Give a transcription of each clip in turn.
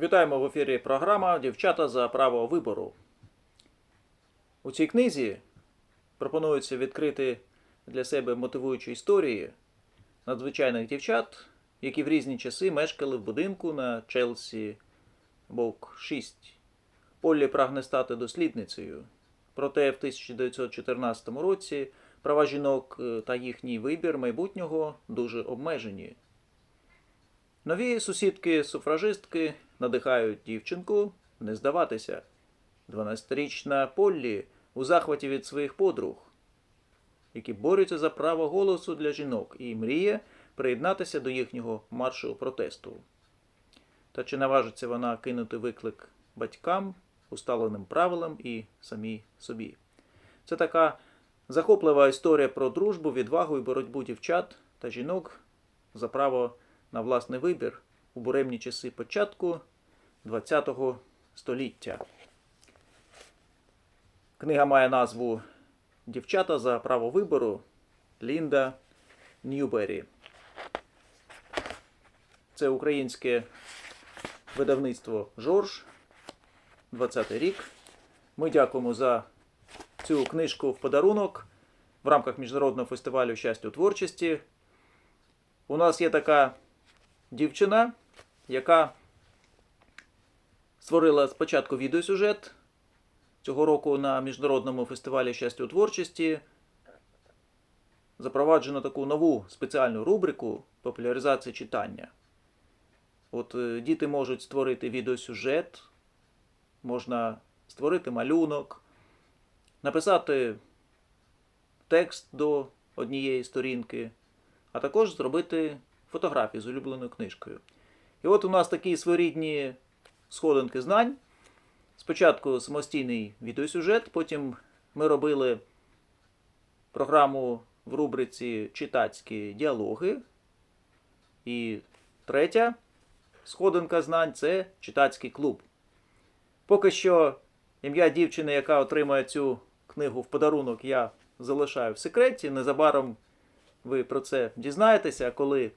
Вітаємо в ефірі програма Дівчата за право вибору. У цій книзі пропонується відкрити для себе мотивуючі історії надзвичайних дівчат, які в різні часи мешкали в будинку на Челсі Бок 6. Поллі прагне стати дослідницею. Проте в 1914 році права жінок е, та їхній вибір майбутнього дуже обмежені. Нові сусідки-суфражистки надихають дівчинку не здаватися. 12-річна Поллі у захваті від своїх подруг, які борються за право голосу для жінок і мріє приєднатися до їхнього маршу протесту. Та чи наважиться вона кинути виклик батькам, усталеним правилам і самій собі? Це така захоплива історія про дружбу, відвагу і боротьбу дівчат та жінок за право на власний вибір у буремні часи початку ХХ століття. Книга має назву Дівчата за право вибору Лінда Ньюбері. Це українське видавництво Жорж, 20-й рік. Ми дякуємо за цю книжку в подарунок в рамках Міжнародного фестивалю щастя у творчості. У нас є така дівчина, яка створила спочатку відеосюжет цього року на Міжнародному фестивалі щастя у творчості. Запроваджено таку нову спеціальну рубрику популяризації читання. От е, діти можуть створити відеосюжет, можна створити малюнок, написати текст до однієї сторінки, а також зробити фотографії з улюбленою книжкою. І от у нас такі своєрідні сходинки знань. Спочатку самостійний відеосюжет, потім ми робили програму в рубриці Читацькі діалоги. І третя сходинка знань це читацький клуб. Поки що ім'я дівчини, яка отримає цю книгу в подарунок, я залишаю в секреті. Незабаром ви про це дізнаєтеся, коли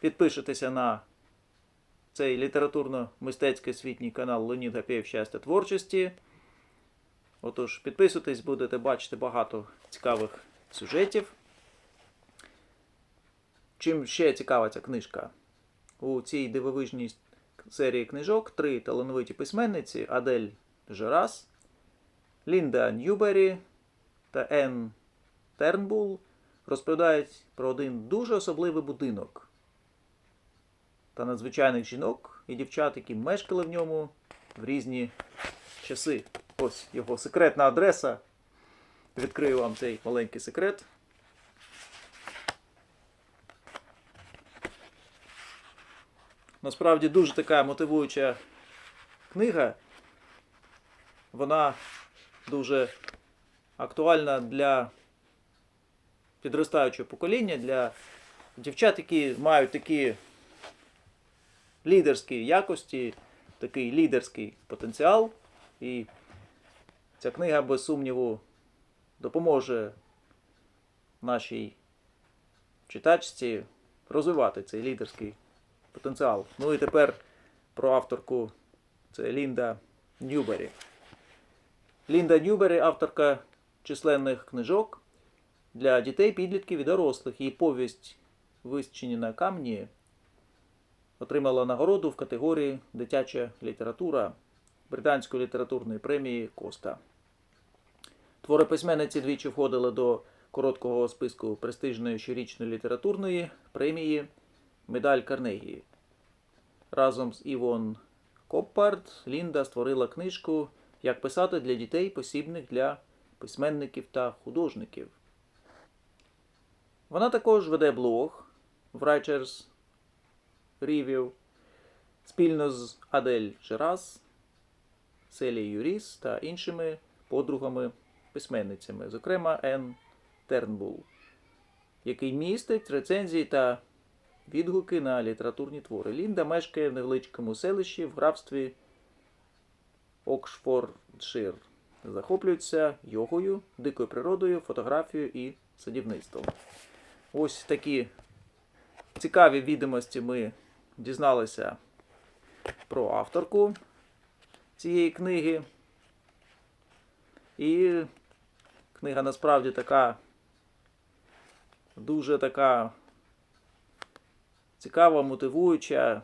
підпишетеся на цей літературно-мистецький освітній канал Леонід Гапєєв Щастя творчості. Отож, підписуйтесь, будете бачити багато цікавих сюжетів. Чим ще цікава ця книжка? У цій дивовижній серії книжок три талановиті письменниці Адель Жерас, Лінда Ньюбері та Енн Тернбул розповідають про один дуже особливий будинок та надзвичайних жінок і дівчат, які мешкали в ньому в різні часи. Ось його секретна адреса. Відкрию вам цей маленький секрет. Насправді дуже така мотивуюча книга. Вона дуже актуальна для підростаючого покоління, для дівчат, які мають такі лідерські якості, такий лідерський потенціал. І ця книга, без сумніву, допоможе нашій читачці розвивати цей лідерський потенціал. Ну і тепер про авторку це Лінда Ньюбері. Лінда Ньюбері авторка численних книжок для дітей, підлітків і дорослих. Її повість «Висчені на камні отримала нагороду в категорії Дитяча література Британської літературної премії Коста. Твори письменниці двічі входили до короткого списку престижної щорічної літературної премії Медаль Карнегії. Разом з Івон Коппард Лінда створила книжку Як писати для дітей, посібних для письменників та художників. Вона також веде блог Writers Review спільно з Адель Жерас, Селі Юріс та іншими подругами-письменницями, зокрема Енн Тернбул, який містить рецензії та відгуки на літературні твори. Лінда мешкає в невеличкому селищі в графстві Окшфордшир. Захоплюється йогою, дикою природою, фотографією і садівництвом. Ось такі цікаві відомості ми дізналися про авторку цієї книги. І книга насправді така дуже така цікава, мотивуюча.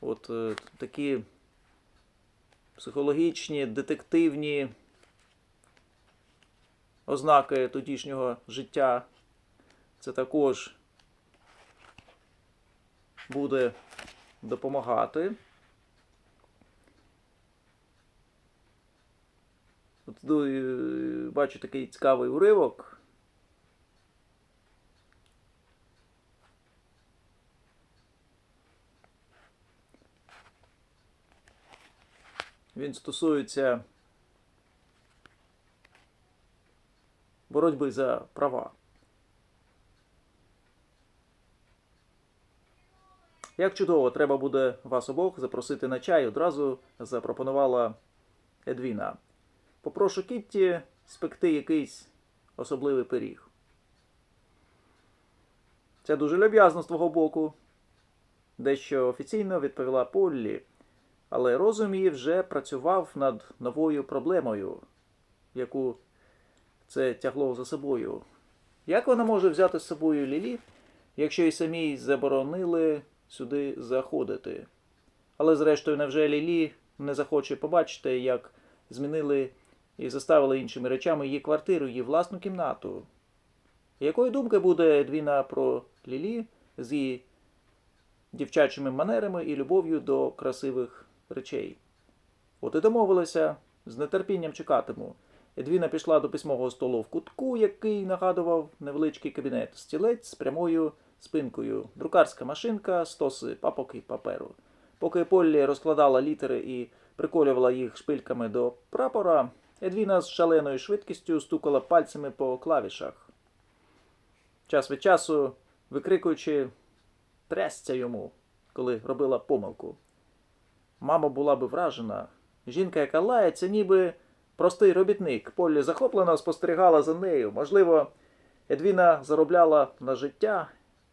От е, такі психологічні, детективні ознаки тодішнього життя. Це також буде допомагати. От, ну, е, бачу такий цікавий уривок. Він стосується боротьби за права. Як чудово, треба буде вас обох запросити на чай, одразу запропонувала Едвіна. Попрошу Кітті спекти якийсь особливий пиріг. Це дуже люб'язно з твого боку. Дещо офіційно відповіла Поллі, але розум її вже працював над новою проблемою, яку це тягло за собою. Як вона може взяти з собою Лілі, якщо й самій заборонили сюди заходити? Але зрештою, невже Лілі не захоче побачити, як змінили і заставили іншими речами її квартиру, її власну кімнату? Якої думки буде Едвіна про Лілі з її дівчачими манерами і любов'ю до красивих речей? От і домовилися, з нетерпінням чекатиму. Едвіна пішла до письмового столу в кутку, який нагадував невеличкий кабінет, стілець з прямою спинкою, друкарська машинка, стоси папок і паперу. Поки Поллі розкладала літери і приколювала їх шпильками до прапора, Едвіна з шаленою швидкістю стукала пальцями по клавішах. Час від часу викрикуючи трясця йому, коли робила помилку. Мама була би вражена. Жінка, яка лається, ніби простий робітник. Поллі захоплено спостерігала за нею. Можливо, Едвіна заробляла на життя,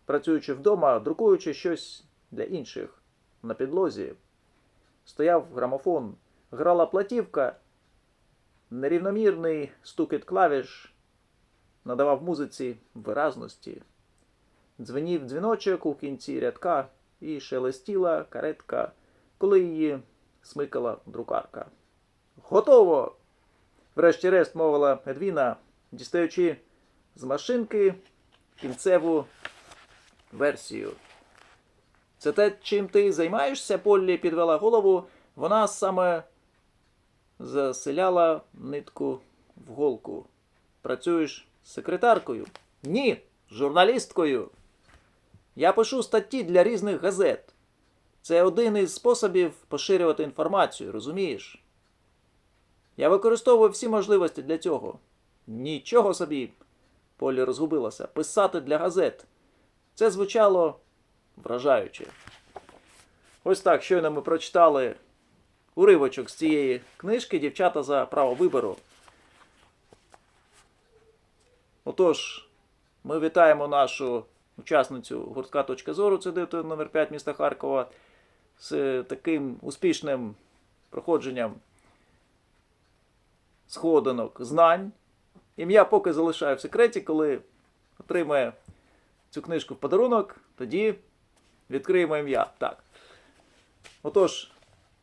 працюючи вдома, друкуючи щось для інших на підлозі. Стояв грамофон, грала платівка, нерівномірний стукіт клавіш надавав музиці виразності. Дзвенів дзвіночок у кінці рядка і шелестіла каретка, коли її смикала друкарка. Готово! Врешті-решт мовила Едвіна, дістаючи з машинки кінцеву версію. Це те, чим ти займаєшся, Поллі підвела голову, вона саме заселяла нитку в голку. Працюєш секретаркою? Ні, журналісткою. Я пишу статті для різних газет. Це один із способів поширювати інформацію, розумієш? Я використовую всі можливості для цього. Нічого собі, Полі розгубилася, писати для газет. Це звучало вражаюче. Ось так, щойно ми прочитали уривочок з цієї книжки Дівчата за право вибору. Отож, ми вітаємо нашу учасницю гуртка «Точка зору», це дито номер 5 міста Харкова, з таким успішним проходженням сходинок знань. Ім'я поки залишаю в секреті, коли отримає цю книжку в подарунок, тоді відкриємо ім'я. Так. Отож,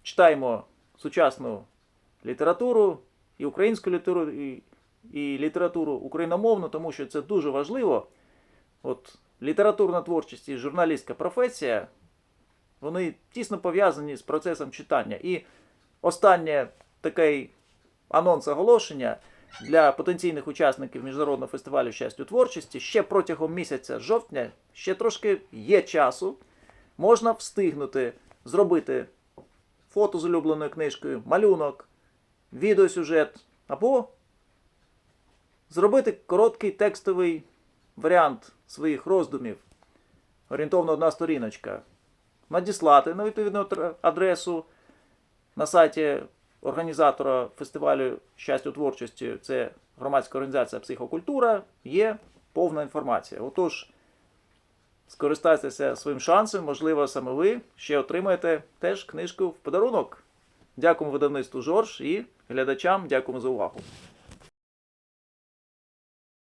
читаємо сучасну літературу, і українську літературу, і, і літературу україномовну, тому що це дуже важливо. От літературна творчість і журналістська професія, вони тісно пов'язані з процесом читання. І останнє такий анонс оголошення для потенційних учасників міжнародного фестивалю щастя творчості ще протягом місяця жовтня, ще трошки є часу. Можна встигнути зробити фото з улюбленою книжкою, малюнок, відеосюжет або зробити короткий текстовий варіант своїх роздумів. Орієнтовно одна сторіночка. Надіслати на відповідну адресу на сайті організатора фестивалю щастя творчості, це громадська організація Психокультура, є повна інформація. Отож, скористайтеся своїм шансом, можливо, саме ви ще отримаєте теж книжку в подарунок. Дякуємо видавництву Жорж і глядачам дякуємо за увагу.